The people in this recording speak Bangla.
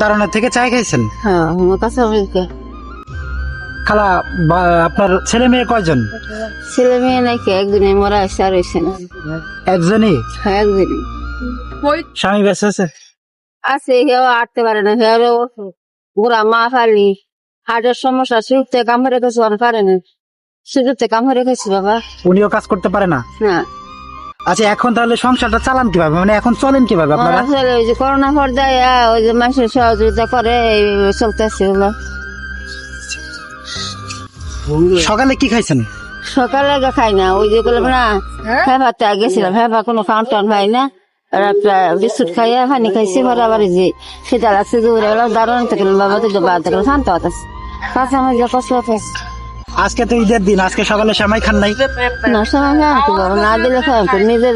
দারণের থেকে চাই খাইছেন? হ্যাঁ আমার কাছে অভিজ্ঞ খালা আপনার ছেলে মেয়ে কয়জন? ছেলে মেয়ে নাকি একদিনে মরা আসছে আর একজনই? হ্যাঁ স্বামী বেঁচে আছে? আছে কেউ আটতে পারে না বুড়া মা ফালি হার্টের সমস্যা শুরুতে কাম করে গেছে পারে না। শুরুতে কাম করে গেছে বাবা। উনিও কাজ করতে পারে না? না। আচ্ছা এখন তাহলে সংসারটা চালান কীভাবে? মানে এখন চলেন কীভাবে আপনারা? আসলে ওই যে করোনা ওই যে মানুষের সহযোগিতা করে চলতেছে ওগুলো সকালে কি খাইছেন? সকালে খাই না ওই যে বললাম না ফেফাতে গেছিলাম ফেফা কোনো টাউন পাই না। বিস্কুট খাইয়া পানি খাইছি পরে আবার যে সেটা লাগছে দৌড়ে গেলাম দারুণ থেকে বাবা তো বাদ দেখলাম শান্ত হতাছে কাঁচা মাছ কষ্ট আজকে তো ঈদের দিন, আজকে সকালে সামাই খান নাই। না সামাই খান না দিলে নিজের